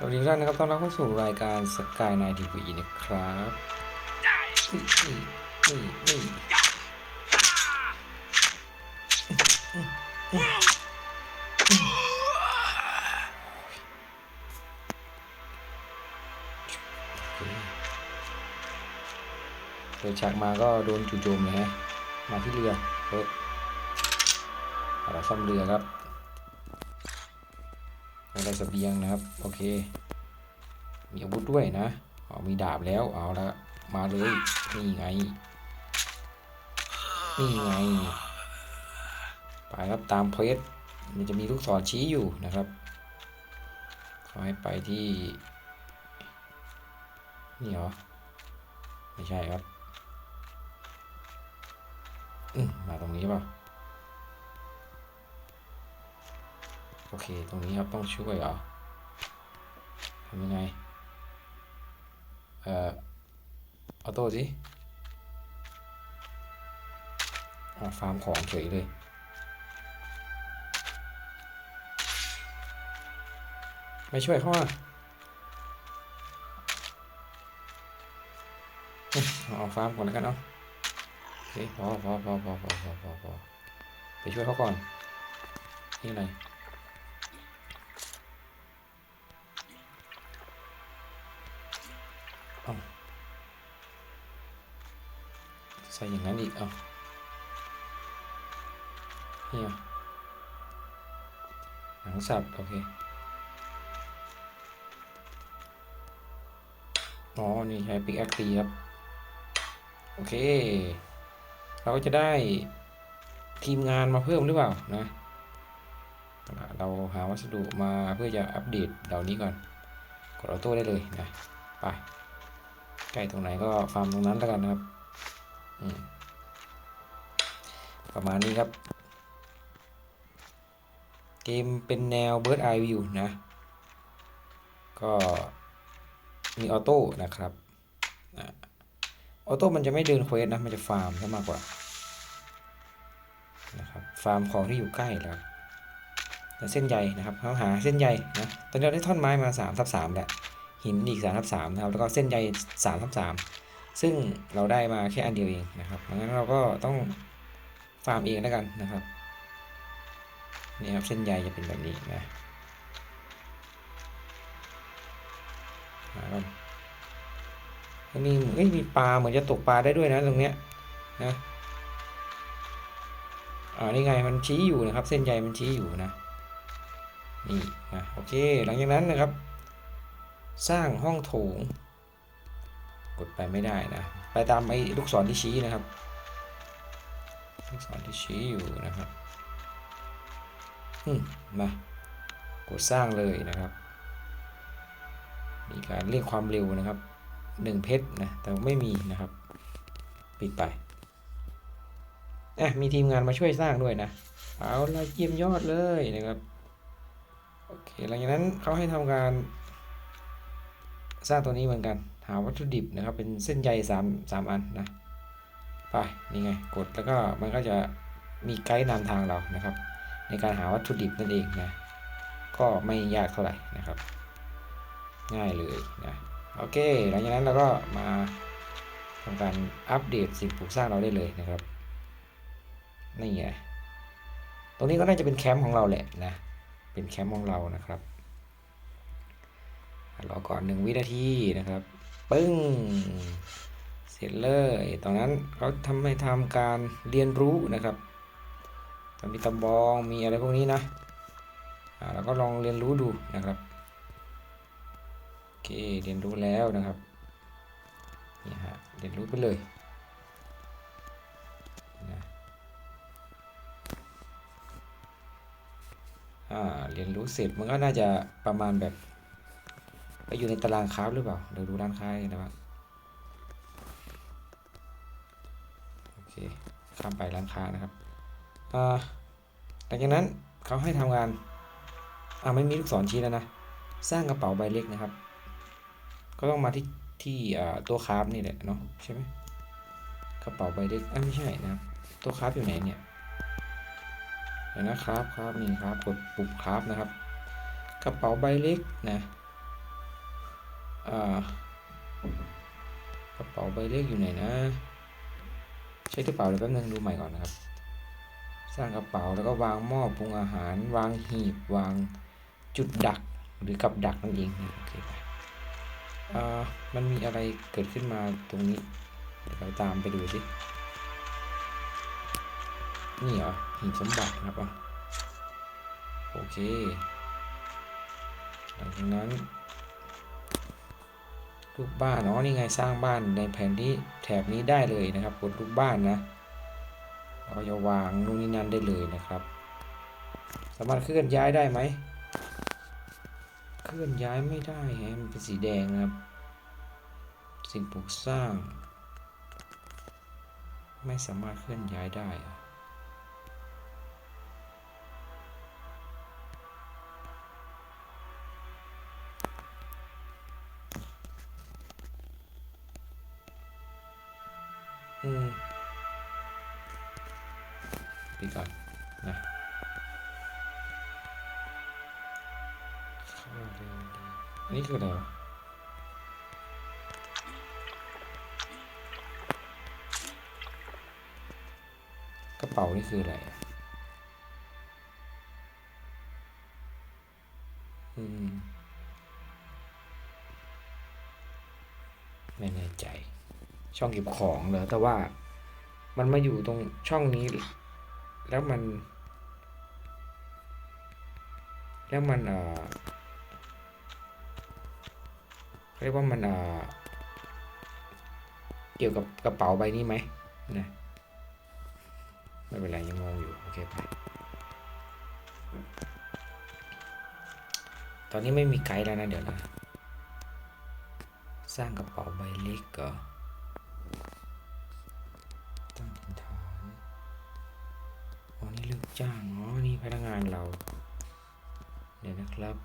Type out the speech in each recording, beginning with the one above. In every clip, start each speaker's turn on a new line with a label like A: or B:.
A: สวัสดีทุกท่านนะครับ ต้อนรับเข้าสู่รายการสกายไนทีวีนะครับนี่นี่นี่เปิดฉากมาก็โดนจู่โจมเลยฮะ มาที่เรือเฮ้ยเราซ่อมเรือครับ ได้เสบียงนะครับ โอเค มีอาวุธด้วยนะอ๋อมีดาบแล้วเอาละมาเลยนี่ไงนี่ไงไปครับตามเพจมันจะมีลูกศรชี้อยู่นะครับเขาให้ไปที่ นี่เหรอ ไม่ใช่ครับมมาตรงนี้เปล่ โอเค ตรงนี้ครับต้องช่วยเหรอทำยังไง เอ่อออโต้สิอฟาร์มของเฉยเลย ไม่ช่วยเขาอะเอาฟาร์มก่อนแล้วกันเนาะโอเคพอพอพอพอพอพอพอไปช่วยเขาก่อน นี่อะไร ใส่อย่างนั้นอีกเอาเนี่ยหนังสัตว์โอเค อ๋อ นี่ใช้ปิกแอคตีครับ โอเค เราก็จะได้ทีมงานมาเพิ่มหรือเปล่านะ เราหาวัสดุมาเพื่อจะอัปเดตเหล่านี้ก่อน กดออโต้ได้เลยนะ ไป ใกล้ตรงไหนก็ฟาร์มตรงนั้นแล้วกันนะครับประมาณนี้ครับ เกมเป็นแนว Bird Eye View นะ ก็มีออโต้นะครับออโต้มันจะไม่เดินเควสนะ มันจะฟาร์มซะมากกว่านะครับฟาร์มของที่อยู่ใกล้แล้วแล้วเส้นใยนะครับเขาหาเส้นใยนะตอนนี้เราได้ท่อนไม้มา3ทับ3แล้ว หินอีก3ทับ3นะครับแล้วก็เส้นใย3ทับ3ซึ่งเราได้มาแค่อันเดียวเองนะครับดังนั้นเราก็ต้องฟาร์มเองแล้วกันนะครับนี่ครับเส้นใยจะเป็นแบบนี้นะหากันมันมีเอ้ยมีปลาเหมือนจะตกปลาได้ด้วยนะตรงเนี้ยนะอ่านี่ไงมันชี้อยู่นะครับ เส้นใยมันชี้อยู่นะนี่นะโอเค หลังจากนั้นนะครับ สร้างห้องโถง กดไปไม่ได้นะ ไปตามไอ้ลูกศรที่ชี้นะครับ ลูกศรที่ชี้อยู่นะครับมากดสร้างเลยนะครับ มีการเรียกความเร็วนะครับหนึ่งเพชรนะแต่ไม่มีนะครับ ปิดไปอะมีทีมงานมาช่วยสร้างด้วยนะเอาละเยี่ยมยอดเลยนะครับโอเคหลังจากนั้นเขาให้ทำการ สร้างตัวนี้เหมือนกัน หาวัตถุดิบนะครับ เป็นเส้นใยสามสามอันนะ ไป นี่ไง กดแล้วก็มันก็จะมีไกด์นำทางเรานะครับ ในการหาวัตถุดิบนั่นเองนะ ก็ไม่ยากเท่าไหร่นะครับ ง่ายเลยนะ โอเค หลังจากนั้นเราก็มาทำการอัปเดตสิ่งปลูกสร้างเราได้เลยนะครับ นี่ไง ตรงนี้ก็น่าจะเป็นแคมป์ของเราแหละนะ เป็นแคมป์ของเรานะครับ รอก่อนหนึ่งวินาทีนะครับ ปึ้ง เสร็จเลย ตอนนั้นเขาทำให้ทำการเรียนรู้นะครับมีตำบองมีอะไรพวกนี้นะเราก็ลองเรียนรู้ดูนะครับ โอเค เรียนรู้แล้วนะครับ นี่ฮะ เรียนรู้ไปเลยนะอ่าเรียนรู้เสร็จมันก็น่าจะประมาณแบบ ไปอยู่ในตารางคราหรือเปล่า เดี๋ยวดูร้านค้ากันนะครับโอเค ข้ามไปร้านค้านะครับอ่าหลังจากนั้นเขาให้ทำงาน อ่าไม่มีลูกศรชี้แล้วนะ สร้างกระเป๋าใบเล็กนะครับ ก็ต้องมาที่ที่อ่าตัวคราฟนี่แหละเนาะใช่ไหมกระเป๋าใบเล็กอะไม่ใช่นะครับ ตัวคราฟอยู่ไหนเนี่ยเดี๋ยวนะครับครับนี่ครับกดปุ่มคราฟนะครับ กระเป๋าใบเล็กนะ กระเป๋าใบเล็กอยู่ไหนนะ ใช้กระเป๋าเดี๋ยวแป๊บนึงดูใหม่ก่อนนะครับ สร้างกระเป๋าแล้วก็วางหม้อปรุงอาหาร วางหีบวางจุดดักหรือกับดักนั่นเองโอเคไปมันมีอะไรเกิดขึ้นมาตรงนี้เดี๋ยวเราตามไปดูสินี่เหรอหีบสมบัตินะครับอะโอเคหลังจากนั้น รูปบ้านอ๋อนี่ไงสร้างบ้านในแผนที่แถบนี้ได้เลยนะครับกดรูปบ้านนะเราจะวางนู่นนี่นั่นได้เลยนะครับ สามารถเคลื่อนย้ายได้ไหมเคลื่อนย้ายไม่ได้ฮะมันเป็นสีแดงนะครับ สิ่งปลูกสร้าง ไม่สามารถเคลื่อนย้ายได้ คืออะไรวะกระเป๋านี่คืออะไรอะอืม ไม่แน่ใจ ช่องเก็บของเหรอ แต่ว่ามันมาอยู่ตรงช่องนี้ แล้วมัน แล้วมันเอ่อ เรียกว่ามันเอ่อเกี่ยวกับกระเป๋าใบนี้ไหมนะไม่เป็นไรยังงงอยู่โอเคไปตอนนี้ไม่มีไกด์แล้วนะเดี๋ยวนะสร้างกระเป๋าใบเล็กเหรอตั้งถิ่นฐานอ๋อนี่ลูกจ้างอ๋อนี่พนักงานเรา เดี๋ยวนะครับ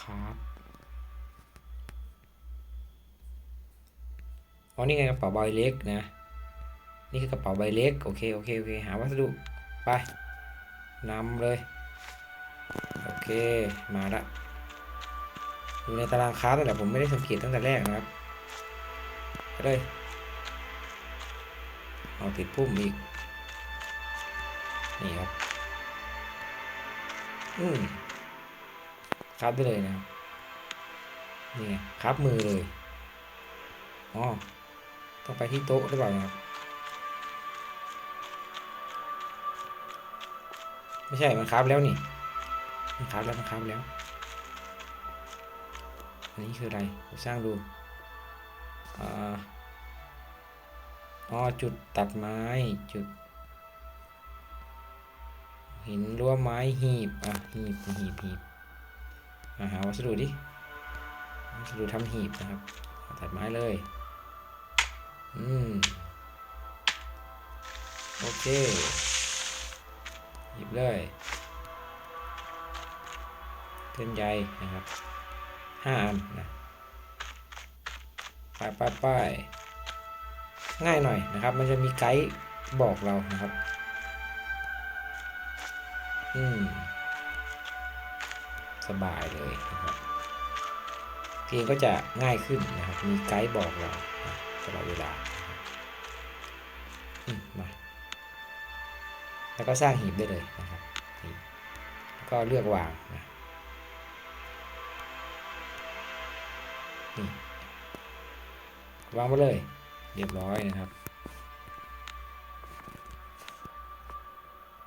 A: ครับ อ๋อนี่ไงกระเป๋าใบเล็กนะ นี่คือกระเป๋าใบเล็ก โอเค โอเค โอเค หาวัสดุ ไปนำเลย โอเค มาละอยู่ในตารางค้าตั้งแต่ผมไม่ได้สังเกตตั้งแต่แรกนะครับไปเลยเอาติดพุ่มอีก นี่ครับ อืมครับได้เลยนะครับนี่ไงครับมือเลย อ๋อ ต้องไปที่โต๊ะหรือเปล่าครับ ไม่ใช่ มันครับแล้วนี่ มันครับแล้วมันครับแล้ว อันนี้คืออะไรผมสร้างดูอ๋อจุดตัดไม้จุดหินรั้วไม้หีบ อะ หีบหีบหีบมาหาวัสดุดิวัสดุทำหีบนะครับ ตัดไม้เลย อืม โอเค หยิบเลยเส้นใยนะครับห้าอันนะไปไปไปง่ายหน่อยนะครับ มันจะมีไกด์บอกเรานะครับ อืม สบายเลยนะครับเกมก็จะง่ายขึ้นนะครับ มีไกด์บอกเรานะ ตลอดเวลามาแล้วก็สร้างหีบได้เลยนะครับแล้วก็เลือกวางนะนี่วางไปเลย เรียบร้อยนะครับ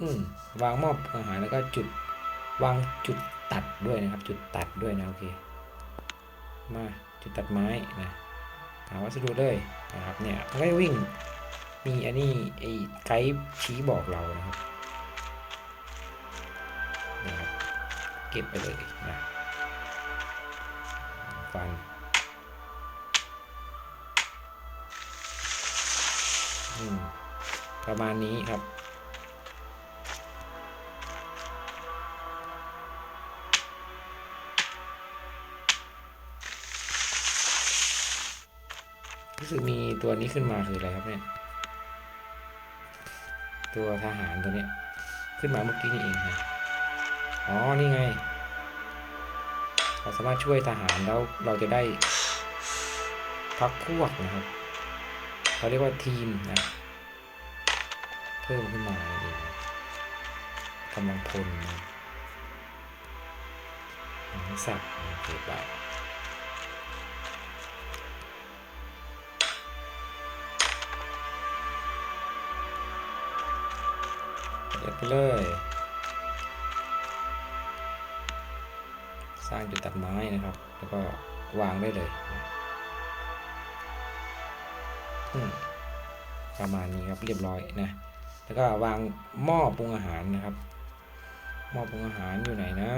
A: อืมวางมอบอาหารแล้วก็จุดวางจุดตัดด้วยนะครับ จุดตัดด้วยนะโอเค มาจุดตัดไม้นะ หาวัสดุเลยนะครับเนี่ยเขาก็วิ่งมีอันนี้ไอ้ไกด์ชี้บอกเรานะครับนะครับ เก็บไปเลยนะฟันประมาณนี้ครับ รู้สึกมีตัวนี้ขึ้นมาคืออะไรครับเนี่ยตัวทหารตัวเนี้ยขึ้นมาเมื่อกี้นี่เองนะอ๋อ นี่ไง เราสามารถช่วยทหารแล้วเราจะได้พักพวกนะครับเขาเรียกว่าทีมนะ เพิ่มขึ้นมาเองกำลังพลนะนักสัตว์โอเคไป ดไปเลย สร้างจุดตัดไม้นะครับ แล้วก็วางได้เลย ประมาณนี้ครับเรียบร้อยนะ แล้วก็วางหม้อปรุงอาหารนะครับ หม้อปรุงอาหารอยู่ไหนนะ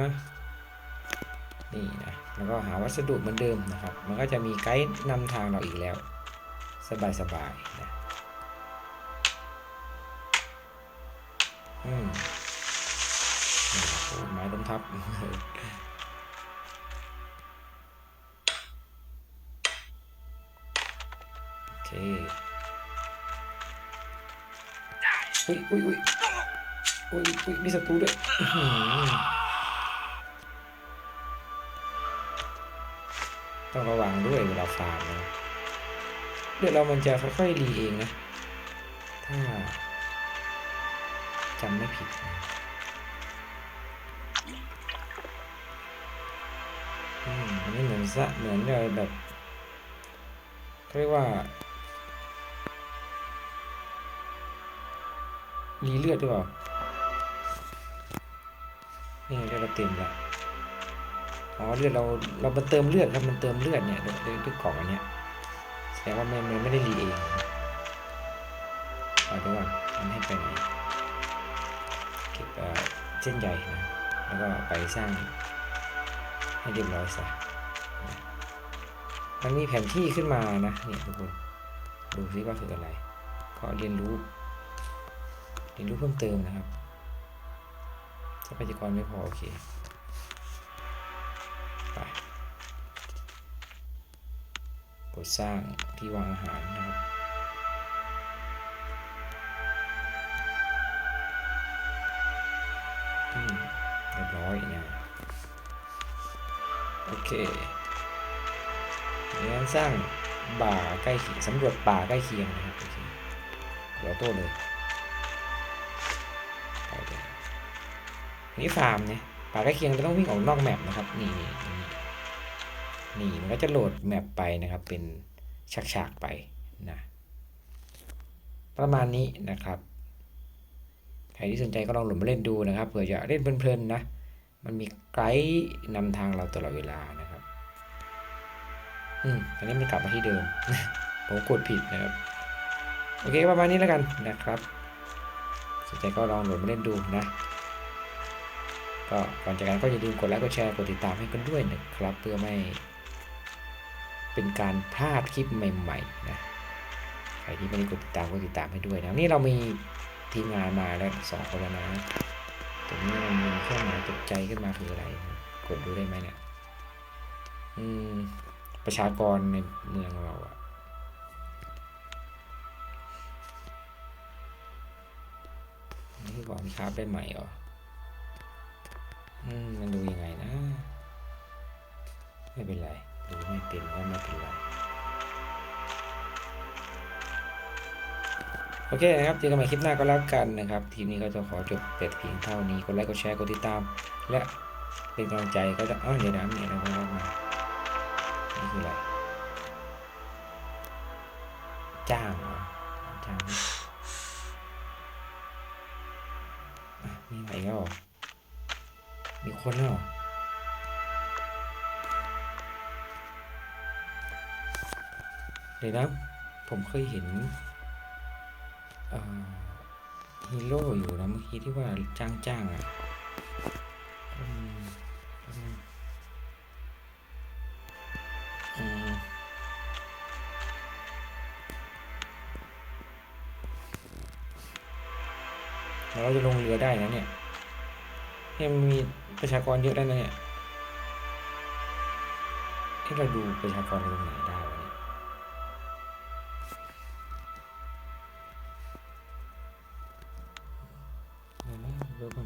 A: นี่นะ แล้วก็หาวัสดุเหมือนเดิมนะครับ มันก็จะมีไกด์นำทางเราอีกแล้ว สบายๆนะ อืมไม้ล้มทับโอเคอุ้ยอุ้ยอุ้ยอุ้ยอุ้ยมีศัตรูด้วยต้องระวังด้วยเวลาฟาร์มนะเลือดเรามันจะค่อยๆรีเองนะ ถ้า จำไม่ผิด อืมอันนี้เหมือนซะเหมือนเลยแบบเรียกว่ารีเลือดด้วยเปล่า นี่เลือดเราเต็มแล้วอ๋อเลือดเราเรามันเติมเลือดครับมันเติมเลือดเนี่ยด้วยด้วยด้วยกล่องอันเนี้ยแสดงว่ามันมันไม่ได้รีเองเอาดูว่ามันให้ไปไหน เส้นใหญ่นะ แล้วก็ไปสร้างให้เรียบร้อยซะมันมีแผนที่ขึ้นมานะเนี่ยทุกคนดูซิว่าคืออะไร ก็เรียนรู้เรียนรู้เพิ่มเติมนะครับทรัพยากรไม่พอโอเคไปกดสร้างที่วางอาหารนะครับ งั้นสร้างบ่าใกล้เคียงสำรวจป่าใกล้เคียงนะครับโอเครอโต้เลยไปเลยนนี้ฟาร์มเนี่ยป่าใกล้เคียงจะต้องวิ่งออกนอกแมปนะครับนี่นี่นี่นี่มันก็จะโหลดแมปไปนะครับ เป็นฉากๆไปนะประมาณนี้นะครับใครที่สนใจก็ลองโหลดมาเล่นดูนะครับเผื่อจะเล่นเพลินๆนะมันมีไกด์นำทางเราตลอดเวลานะ อืมอันนี้มันกลับมาที่เดิม ผมกดผิดนะครับ โอเคประมาณนี้แล้วกันนะครับสนใจก็ลองโหลดมาเล่นดูนะ ก็ก่อนจากกันก็อย่าลืมกดไลค์ กดแชร์ กดติดตามให้กันด้วยนะครับ เพื่อไม่เป็นการพลาดคลิปใหม่ๆนะ ใครที่ไม่ได้กดติดตามก็ติดตามให้ด้วยนะนี่เรามีทีมงานมาแล้วสองคนแล้วนะตรงนี้มันมีเครื่องหมายตกใจขึ้นมาคืออะไร กดดูได้ไหมเนี่ยอืม ประชากรในเมืองเราอะนี่คือของค้าได้ใหม่เหรออืมมันดูยังไงนะ ไม่เป็นไร ดูไม่เป็นก็ไม่เป็นไรโอเคนะครับเจอกันใหม่คลิปหน้าก็แล้วกันนะครับ ทีมนี้ก็จะขอจบแต่เพียงเท่านี้กดไลค์กดแชร์กดติดตาม และเป็นกำลังใจก็จะอ้าวเดี๋ยวนะมีอะไรบ้างมา เดี๋ยนะผมเคยเห็นฮีโร่อยู่นะเมื่อกี้ที่ว่าจ้างจ้างๆอะเราจะลงเรือได้นะเนี่ยเนี่ยมันมีประชากรเยอะแล้นะเนี่ยที่เราดูประชากรตรงไหนได้ เดี๋ยวก่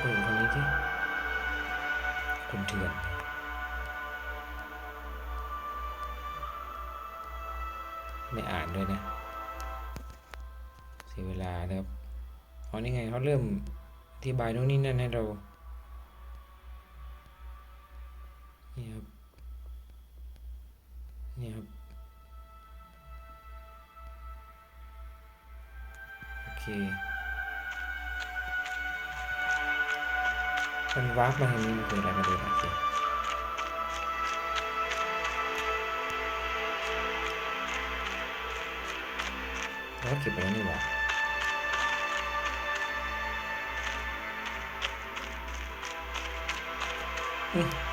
A: คนนี้ที่คนเถื่อนไม่อ่านด้วยนะ เสียเวลานะครับอ๋อนี่ไงเขาเริ่มอธิบายโน่นนี่นั่นให้เราเนี่ยครับ นี่ครับ โอเค มันวาร์ปมาทางนี้มันคืออะไรมาดูหน่อยสิแล้วเก็บไปแล้วนี่หว่า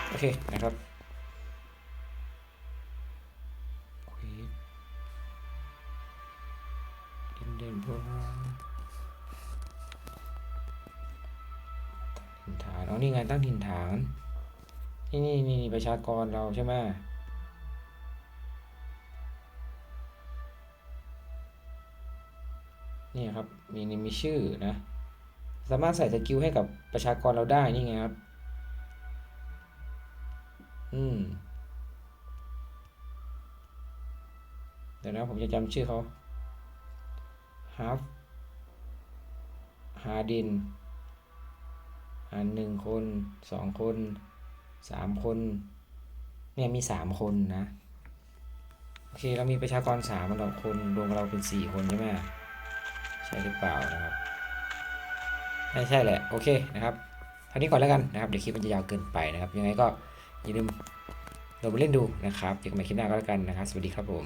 A: โอเคนะครับ เดียนโบราณตั้งถิ่นฐานอ๋อนี่ไงตั้งถิ่นฐาน นี่นี่นี่ประชากรเราใช่ไหมนี่ครับ มีนี่มีชื่อนะ สามารถใส่สกิลให้กับประชากรเราได้นี่ไงครับ อืม เดี๋ยวนะผมจะจำชื่อเขา ฮาฟฮาดินอันหนึ่งคนสองคนสามคนเนี่ยมีสามคนนะ โอเคเรามีประชากรสามเราคนรวมเราเป็นสี่คนใช่ไหมใช่หรือเปล่านะครับไม่ใช่แหละ โอเคนะครับเท่านี้ก่อนแล้วกันนะครับเดี๋ยวคลิปมันจะยาวเกินไปนะครับ ยังไงก็อย่าลืมลองไปเล่นดูนะครับเจอกันใหม่คลิปหน้าก็แล้วกันนะครับ สวัสดีครับผม